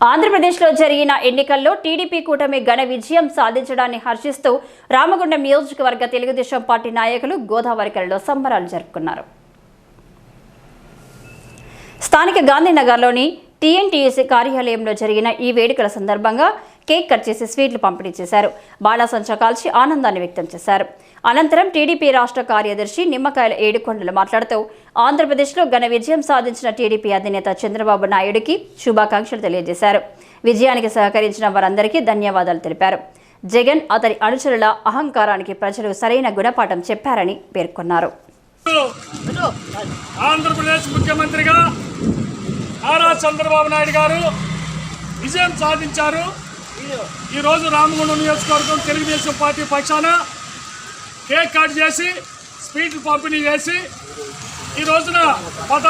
ఆంధ్రప్రదేశ్లో జరిగిన ఎన్నికల్లో టీడీపీ కూటమి ఘన విజయం సాధించడాన్ని హర్షిస్తూ రామగుండం నియోజకవర్గ తెలుగుదేశం పార్టీ నాయకులు గోదావరికరలో సంబరాలు జరుపుకున్నారు. స్థానిక గాంధీనగర్లోని టీఎన్టీయూసీ కార్యాలయంలో జరిగిన ఈ వేడుకల సందర్భంగా కేక్ కట్ చేసి స్వీట్లు పంపిణీ చేశారు. బాణాసంచా కాల్చి ఆనందాన్ని వ్యక్తం చేశారు. అనంతరం టీడీపీ రాష్ట్ర కార్యదర్శి నిమ్మకాయల ఏడుకొండలు మాట్లాడుతూ ఆంధ్రప్రదేశ్లో ఘన విజయం సాధించిన టీడీపీ అధినేత చంద్రబాబు నాయుడికి శుభాకాంక్షలు తెలియజేశారు. విజయానికి సహకరించిన వారందరికీ ధన్యవాదాలు తెలిపారు. జగన్ అతని అనుచరుల అహంకారానికి ప్రజలు సరైన గుణపాఠం చెప్పారని పేర్కొన్నారు. ఆంధ్రప్రదేశ్ ముఖ్యమంత్రిగా నారా చంద్రబాబు నాయుడు గారు విజయం సాధించారు. ఈరోజు రామగుండం నియోజకవర్గం తెలుగుదేశం పార్టీ పక్షాన కేక్ కట్ చేసి స్వీట్లు పంపిణీ చేసి ఈ రోజున పద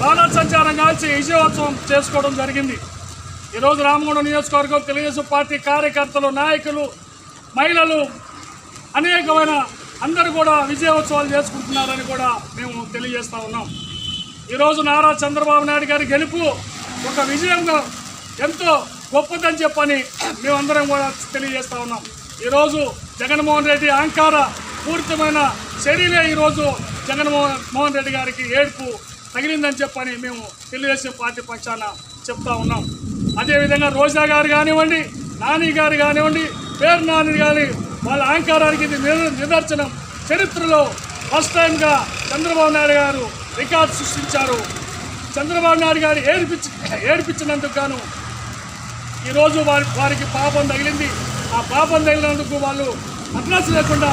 బాణా సంచారం కాల్చి విజయోత్సవం చేసుకోవడం జరిగింది. ఈరోజు రామగుండం నియోజకవర్గం తెలుగుదేశం పార్టీ కార్యకర్తలు నాయకులు మహిళలు అనేకమైన అందరూ కూడా విజయోత్సవాలు చేసుకుంటున్నారని కూడా మేము తెలియజేస్తూ ఉన్నాం. ఈరోజు నారా చంద్రబాబు నాయుడు గారి గెలుపు ఒక విజయంగా ఎంతో గొప్పదని చెప్పని మేమందరం కూడా తెలియజేస్తా ఉన్నాం. ఈరోజు జగన్మోహన్ రెడ్డి అహంకార పూరితమైన చర్యలే ఈరోజు జగన్మోహన్ మోహన్ రెడ్డి గారికి ఏడుపు తగిలిందని చెప్పని మేము తెలుగుదేశం పార్టీ పక్షాన చెప్తా ఉన్నాం. అదేవిధంగా రోజా గారు కానివ్వండి నాని గారు కానివ్వండి పేరు నాని గారి వాళ్ళ అహంకారానికి ఇది నిదర్శనం. చరిత్రలో ఫస్ట్ టైంగా చంద్రబాబు నాయుడు గారు రికార్డు సృష్టించారు. చంద్రబాబు నాయుడు గారు ఏడిపించి ఏడిపించినందుకు గాను ఈరోజు వారి వారికి పాపం తగిలింది. ఆ పాపం తగిలినందుకు వాళ్ళు అడ్రస్ లేకుండా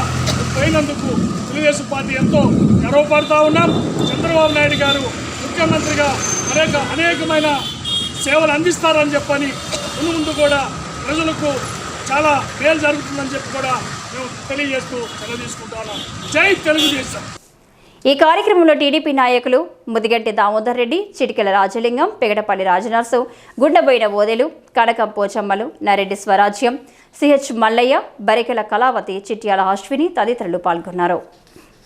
పోయినందుకు తెలుగుదేశం పార్టీ ఎంతో గర్వపడుతూ ఉన్నాం. చంద్రబాబు నాయుడు గారు ముఖ్యమంత్రిగా అనేక అనేకమైన సేవలు అందిస్తారని చెప్పని ముందు ముందు కూడా ప్రజలకు చాలా మేలు జరుగుతుందని చెప్పి కూడా మేము తెలియజేస్తూ సెలవు తీసుకుంటున్నాం జై తెలుగుదేశం! ఈ కార్యక్రమంలో టీడీపీ నాయకులు ముదిగంటి దామోదర్ రెడ్డి చిటికెల రాజలింగం పెగడపల్లి రాజనర్సు గుండెబోయిన ఓదెలు కనకం పోచమ్మలు నరెడ్డి స్వరాజ్యం సిహెచ్ మల్లయ్య బరికెల కళావతి చిట్యాల అశ్విని తదితరులు పాల్గొన్నారు.